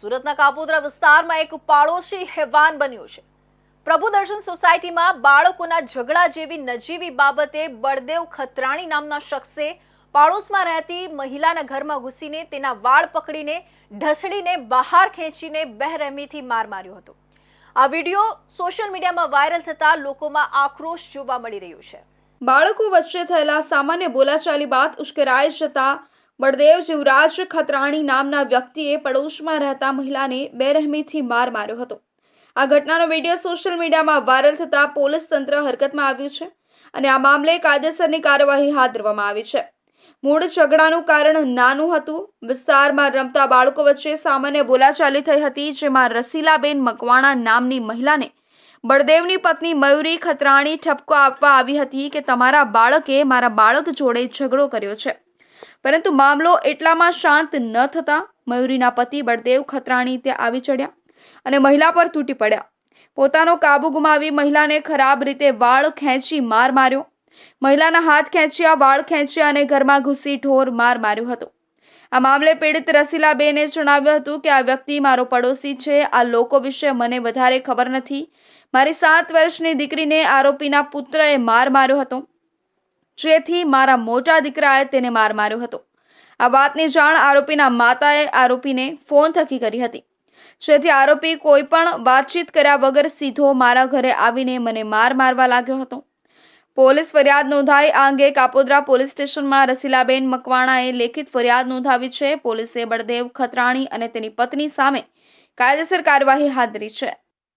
સુરતના કાપોદ્રા વિસ્તારમાં એક પાડોશી હેવાન બન્યું છે. પ્રભુદર્શન સોસાયટીમાં બાળકોના ઝઘડા જેવી નજીવી બાબતે બળદેવ ખત્રાણી નામના શખ્સે પાડોશમાં રહેતી મહિલાના ઘરમાં ઘૂસીને તેના વાળ પકડીને ઢસડીને બહાર ખેંચીને બેરહેમીથી માર માર્યો હતો. આ વીડિયો સોશિયલ મીડિયામાં વાયરલ થતા લોકોમાં આક્રોશ જોવા મળી રહ્યો છે. બાળકો વચ્ચે થયેલા સામાન્ય બોલાચાલી બાદ ઉશ્કેરાઈ જતા બળદેવ જીવરાજ ખતરાણી નામના વ્યક્તિએ પડોશમાં રહેતા મહિલાને બેરહમીથી માર માર્યો હતો. આ ઘટનાનો વીડિયો સોશિયલ મીડિયામાં વાયરલ થતા પોલીસ તંત્ર હરકતમાં આવ્યું છે અને આ મામલે કાયદેસરની કાર્યવાહી હાથ ધરવામાં આવી છે. મૂળ ઝઘડાનું કારણ નાનું હતું. વિસ્તારમાં રમતા બાળકો વચ્ચે સામાન્ય બોલાચાલી થઈ હતી, જેમાં રસીલાબેન મકવાણા નામની મહિલાને બળદેવની પત્ની મયુરી ખતરાણી ઠપકો આપવા આવી હતી કે તમારા બાળકે મારા બાળક જોડે ઝઘડો કર્યો છે. પરંતુ મામલો એટલામાં શાંત ન થતા મયુરીના પતિ બળદેવ ખતરાણી ત્યાં આવી ચડ્યા અને મહિલા પર તૂટી પડ્યા. પોતાનો કાબુ ગુમાવી મહિલાને ખરાબ રીતે વાળ ખેંચી માર માર્યો. મહિલાના હાથ ખેંચ્યા વાળ ખેંચ્યા અને ઘરમાં ઘૂસી ઢોર માર માર્યો હતો. આ મામલે પીડિત રસીલાબેને જણાવ્યું હતું કે આ વ્યક્તિ મારો પડોશી છે, આ લોકો વિશે મને વધારે ખબર નથી. મારી સાત વર્ષની દીકરીને આરોપીના પુત્રએ માર માર્યો હતો. જેથી મારા મોટા દીકરાએ તેને માર માર્યો હતો. આ વાતની જાણ આરોપીના માતાએ આરોપીને ફોન થકી કરી હતી. જેથી આરોપી કોઈ પણ વાતચીત કર્યા વગર સીધો મારા ઘરે આવીને મને માર મારવા લાગ્યો હતો. પોલીસ ફરિયાદ નોંધાઈ આ અંગે કાપોદ્રા પોલીસ સ્ટેશનમાં રસીલાબેન મકવાણાએ લેખિત ફરિયાદ નોંધાવી છે. પોલીસે બળદેવ ખતરાણી અને તેની પત્ની સામે કાયદેસર કાર્યવાહી હાથ ધરી છે.